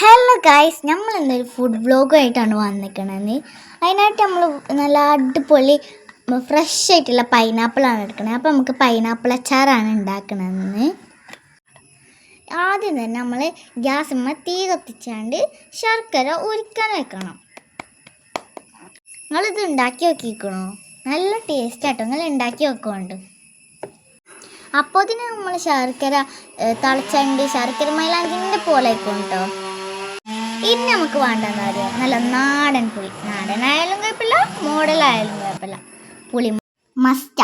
Hello guys നമ്മൾ ഇന്നൊരു food വ്ലോഗുമായിട്ടാണ് വന്നിരിക്കണത്. അതിനായിട്ട് നമ്മൾ നല്ല അടിപൊളി ഫ്രഷ് ആയിട്ടുള്ള പൈനാപ്പിളാണ് എടുക്കണത്. അപ്പോൾ നമുക്ക് പൈനാപ്പിൾ അച്ചാറാണ് ഉണ്ടാക്കണതെന്ന്. ആദ്യം തന്നെ നമ്മൾ ഗ്യാസുമ്മ തീ കത്തിച്ചാണ്ട് ശർക്കര ഉരുക്കാൻ വെക്കണം. നിങ്ങളിത് ഉണ്ടാക്കി നോക്കിക്കണോ? നല്ല ടേസ്റ്റ് ആട്ടോ. നിങ്ങൾ ഉണ്ടാക്കി വെക്കുന്നുണ്ട് അപ്പോൾ ഇതിന് നമ്മൾ ശർക്കര തളച്ചണ്ട് ശർക്കര മൈലാഞ്ചിന്റെ പോലെ ആയിക്കോട്ടോ കേട്ടോ ഇനി നമുക്ക് വേണ്ടെന്ന് അറിയാം നല്ല നാടൻ പുളി. നാടനായാലും കുഴപ്പമില്ല മോഡലായാലും കുഴപ്പമില്ല. പുളി മസ്റ്റ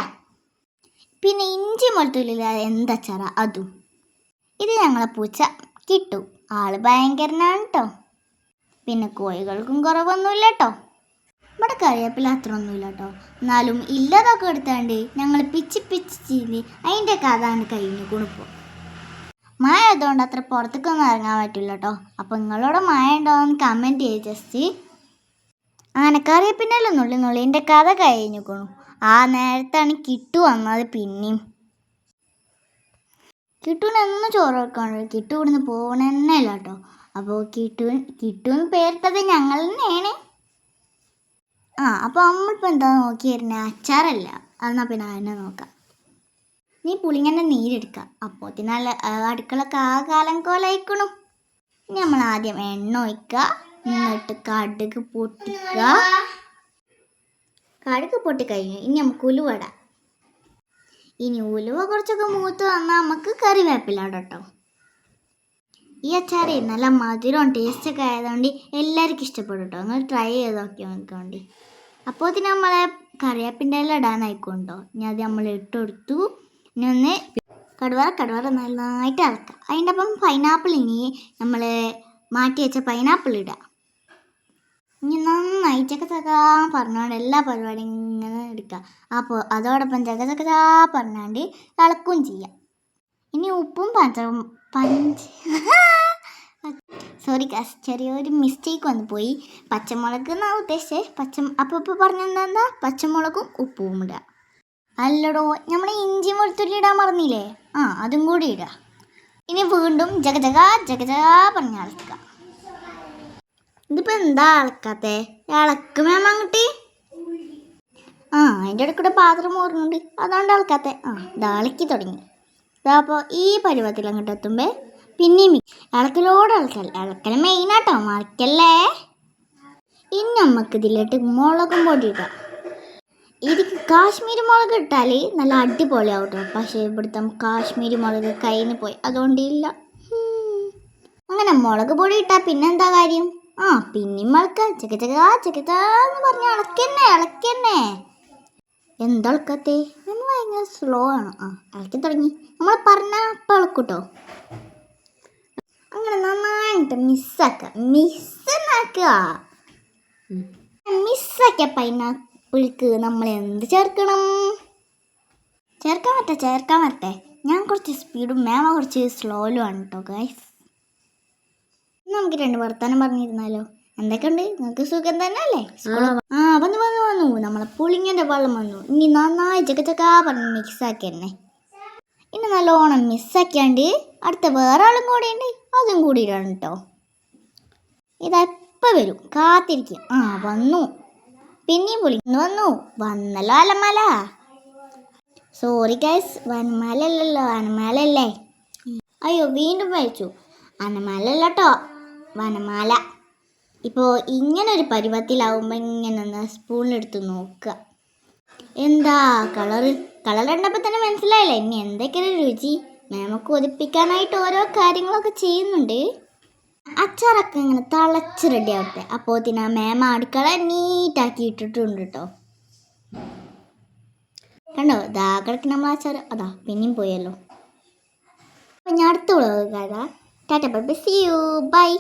പിന്നെ ഇഞ്ചി മുളത്തുള്ളില്ലാതെ ചറ? അതും. ഇത് ഞങ്ങളെ പൂച്ച കിട്ടു. ആൾ ഭയങ്കരനാണ് കേട്ടോ പിന്നെ കോഴികൾക്കും കുറവൊന്നുമില്ല കേട്ടോ ഇവിടെ കറിവേപ്പില അത്ര ഒന്നുമില്ല കേട്ടോ എന്നാലും ഇല്ലാതൊക്കെ എടുത്താണ്ട് ഞങ്ങൾ പിച്ച് പിച്ച് ചീന്തി അതിന്റെ കഥാണ് കഴിഞ്ഞു കുണിപ്പോൾ മഴ ആയതുകൊണ്ട് അത്ര പുറത്തേക്കൊന്നും ഇറങ്ങാൻ പറ്റില്ല കേട്ടോ അപ്പം നിങ്ങളോട് മഴ ഉണ്ടോയെന്ന് കമന്റ് ചെയ്ത് ജസ്റ്റ്. അങ്ങനെ പിന്നല്ലോ നുള്ളി നുള്ളി എന്റെ കഥ കഴിഞ്ഞു കൊണു ആ നേരത്താണ് കിട്ടു വന്നത് പിന്നെയും. കിട്ടുവിന് എന്നും ചോറ് വെക്കാണല്ലോ കിട്ടു ഇവിടുന്ന് പോകണമെന്നല്ല കേട്ടോ അപ്പോൾ കിട്ടു കിട്ടുവിന് പേരിട്ടത് ഞങ്ങൾ തന്നെയാണ്. ആ അപ്പോൾ നമ്മളിപ്പോൾ എന്താ നോക്കി വരുന്നത് അച്ചാറല്ല. എന്നാൽ പിന്നെ അതിനെ നോക്കാം. നീ പുളിങ്ങനെ നീരെടുക്കുക അപ്പോൾ നല്ല അടുക്കള കാലം കോലയിക്കണു. നമ്മൾ ആദ്യം എണ്ണ ഒഴിക്കുക എന്നിട്ട് കടുക് പൊട്ടിക്കുക കടുക് പൊട്ടിക്കഴിഞ്ഞു ഇനി നമുക്ക് ഉലുവട ഇനി ഉലുവ കുറച്ചൊക്കെ മൂത്ത് വന്നാൽ നമുക്ക് കറിവേപ്പില കേട്ടോ ഈ അച്ചാറ് നല്ല മധുരവും ടേസ്റ്റൊക്കെ ആയതുകൊണ്ട് എല്ലാവർക്കും ഇഷ്ടപ്പെടും കേട്ടോ നിങ്ങൾ ട്രൈ ചെയ്ത് നോക്കിയാൽ വേണ്ടി. അപ്പോൾ നമ്മളെ കറിവേപ്പിന്റെ എല്ലാം ഇടാനായിക്കോണ്ടോ ഇനി അത് നമ്മൾ ഇട്ട് കൊടുത്തു. ഇനി ഒന്ന് കടുവറ കടുവറ നന്നായിട്ട് ഇളക്കുക അതിന്റെ ഒപ്പം പൈനാപ്പിൾ ഇനി നമ്മൾ മാറ്റി വെച്ച പൈനാപ്പിൾ ഇടുക ഇനി നന്നായി ചക്ക ചക്ക പറഞ്ഞുകൊണ്ട് എല്ലാ പരിപാടിയും ഇങ്ങനെ എടുക്കുക അപ്പോൾ അതോടൊപ്പം ചക്ക ചക്ക ചാ പറഞ്ഞാണ്ട് ഇളക്കുകയും ചെയ്യാം. ഇനി ഉപ്പും പഞ്ച പഞ്ച് സോറി കാസ് ചെറിയൊരു മിസ്റ്റേക്ക് വന്നു പോയി പച്ചമുളക് എന്നാണ് ഉദ്ദേശിച്ചത് പച്ച അപ്പോൾ ഇപ്പോൾ പറഞ്ഞെന്താ പച്ചമുളകും ഉപ്പും ഇടുക അല്ലടോ നമ്മൾ ഇഞ്ചി വെളുത്തുള്ളി ഇടാൻ മറന്നില്ലേ? ആ അതും കൂടി ഇടുക ഇനി വീണ്ടും ജഗജഗ ജഗജഗ പറഞ്ഞ ഇളക്കുക ഇതിപ്പോൾ എന്താ ആൾക്കാത്തെ ഇളക്ക് മേമ അങ്ങോട്ട്. ആ അതിന്റെ ഇടയ്ക്കൂടെ പാത്രം ഓർമ്മയുണ്ട് അതുകൊണ്ട് ആൾക്കാത്തെ ആ ഇളക്കി തുടങ്ങി. അപ്പോ ഈ പരുവത്തിൽ അങ്ങോട്ട് എത്തുമ്പോൾ പിന്നെയും ഇളക്കലോട് ഇളക്കൽ ഇളക്കൽ മെയിനാട്ടോ മറക്കല്ലേ? ഇനി നമുക്ക് ഇതിലോട്ട് മുളകും പൊടി ഇടാം. ഇതിക്ക് കാശ്മീരി മുളക് ഇട്ടാൽ നല്ല അടിപൊളിയാവും കേട്ടോ പക്ഷേ ഇവിടുത്തെ കാശ്മീരി മുളക് കയ്യിൽ നിന്ന് പോയി. അതുകൊണ്ട് ഇല്ല. അങ്ങനെ മുളക് പൊടി ഇട്ടാൽ പിന്നെന്താ കാര്യം? ആ പിന്നെയും മുളക്ക ചക്ക ചക്ക ചക്കച്ചാന്ന് പറഞ്ഞ ഇളക്കന്നെ ഇളക്കന്നെ. എന്താ ഇളക്കത്തെ? നമ്മൾ ഭയങ്കര സ്ലോ ആണ്. ആ ഇളക്കി തുടങ്ങി. നമ്മൾ പറഞ്ഞാൽ അപ്പം ഇളക്കൂട്ടോ അങ്ങനെ നന്നായിട്ട് മിസ്സാക്കുക മിസ്സെന്നാക്കുക മിസ്സാക്കിയ പൈനാപ്പിൾക്ക് നമ്മൾ എന്ത് ചേർക്കണം? ചേർക്കാൻ പറ്റേ? ചേർക്കാൻ പറ്റേ. ഞാൻ കുറച്ച് സ്പീഡും മാമ കുറച്ച് സ്ലോയിലും ആണ് കേട്ടോ ഗൈസ് നമുക്ക് രണ്ട് വർത്താനം പറഞ്ഞിരുന്നാലോ? എന്തൊക്കെയുണ്ട്? നിങ്ങൾക്ക് സുഖം തന്നെ അല്ലേ? ആ. വന്നു വന്നു വന്നു. നമ്മളെ പുളിങ്ങന്റെ വെള്ളം വന്നു. ഇനി നന്നായി ചക്ക ചക്കാ പറഞ്ഞ് മിക്സാക്കി തന്നെ. ഇനി നല്ലോണം മിസ്സാക്കിയാണ്ട് അടുത്ത വേറെ ആളും കൂടി ഉണ്ട്. അതും കൂടി ഇടണം കേട്ടോ ഇതെപ്പോൾ വരും. കാത്തിരിക്കും. ആ വന്നു. പിന്നെയും വിളിക്കുന്നു വന്നു. വന്നല്ലോ അലമല. സോറി ഗൈസ് വനമാലല്ലോ വനമാലല്ലേ അയ്യോ വീണ്ടും വായിച്ചു വനമാലല്ല കേട്ടോ വനമാല. ഇപ്പോൾ ഇങ്ങനൊരു പരുവത്തിലാവുമ്പോൾ ഇങ്ങനെ ഒന്ന് സ്പൂണിലെടുത്ത് നോക്കുക. എന്താ കളറ് കളർ കണ്ടപ്പോൾ തന്നെ മനസ്സിലായില്ല? ഇനി എന്തൊക്കെയാണ് രുചി? നമുക്ക് ഒതിപ്പിക്കാനായിട്ട് ഓരോ കാര്യങ്ങളൊക്കെ ചെയ്യുന്നുണ്ട്. അച്ചാറൊക്കെ ഇങ്ങനെ തിളച്ച് റെഡി ആവട്ടെ. അപ്പോൾ പിന്നെ മേമ അടുക്കള നീറ്റാക്കി ഇട്ടിട്ടുണ്ട് കേട്ടോ കണ്ടോ? ഇതാ കിടക്കുന്ന നമ്മൾ അച്ചാർ അതാ പിന്നെയും പോയല്ലോ. അപ്പം ഞാൻ അടുത്ത വിളവ് കഥ tata bye see you bye